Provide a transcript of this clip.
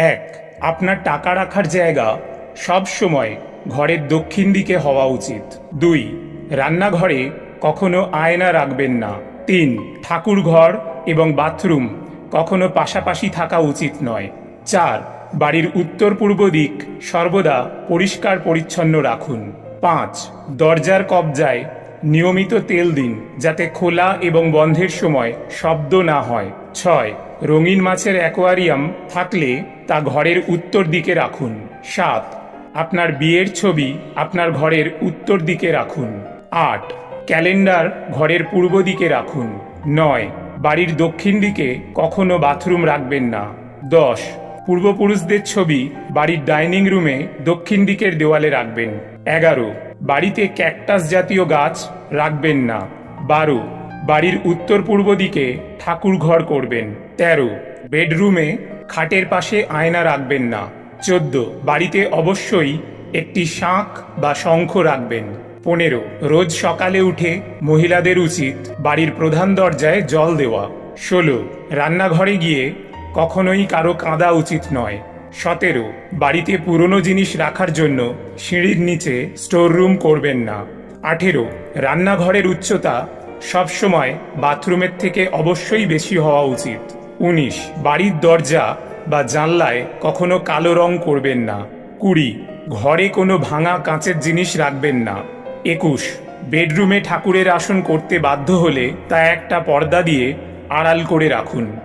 এক, আপনার টাকা রাখার জায়গা সব সময় ঘরের দক্ষিণ দিকে হওয়া উচিত। দুই, রান্নাঘরে কখনো আয়না রাখবেন না। তিন ঠাকুর ঘর এবং বাথরুম কখনো পাশাপাশি থাকা উচিত নয়। চার, বাড়ির উত্তর পূর্ব দিক সর্বদা পরিষ্কার পরিচ্ছন্ন রাখুন। পাঁচ, দরজার কবজায় নিয়মিত তেল দিন যাতে খোলা এবং বন্ধের সময় শব্দ না হয়। ছয়, রঙিন মাছের অ্যাকোয়ারিয়াম থাকলে তা ঘরের উত্তর দিকে রাখুন। সাত, আপনার বিয়ের ছবি আপনার ঘরের উত্তর দিকে রাখুন। আট, ক্যালেন্ডার ঘরের পূর্ব দিকে রাখুন। নয়, বাড়ির দক্ষিণ দিকে কখনো বাথরুম রাখবেন না। দশ, পূর্বপুরুষদের ছবি বাড়ির ডাইনিং রুমে দক্ষিণ দিকের দেওয়ালে রাখবেন। এগারো, বাড়িতে ক্যাকটাস জাতীয় গাছ রাখবেন না। বারো বাড়ির উত্তর পূর্ব দিকে ঠাকুর ঘর করবেন। তেরো, বেডরুমে খাটের পাশে আয়না রাখবেন না। চোদ্দ, বাড়িতে অবশ্যই একটি শাঁখ বা শঙ্খ রাখবেন। পনেরো, রোজ সকালে উঠে মহিলাদের উচিত বাড়ির প্রধান দরজায় জল দেওয়া। ষোলো, রান্নাঘরে গিয়ে কখনোই কারও কাঁদা উচিত নয়। সতেরো, বাড়িতে পুরনো জিনিস রাখার জন্য সিঁড়ির নিচে স্টোর রুম করবেন না। আঠেরো, রান্নাঘরের উচ্চতা সবসময় বাথরুমের থেকে অবশ্যই বেশি হওয়া উচিত। উনিশ, বাড়ির দরজা বা জানলায় কখনো কালো রং করবেন না। কুড়ি, ঘরে কোনো ভাঙা কাঁচের জিনিস রাখবেন না। একুশ, বেডরুমে ঠাকুরের আসন করতে বাধ্য হলে তা একটা পর্দা দিয়ে আড়াল করে রাখুন।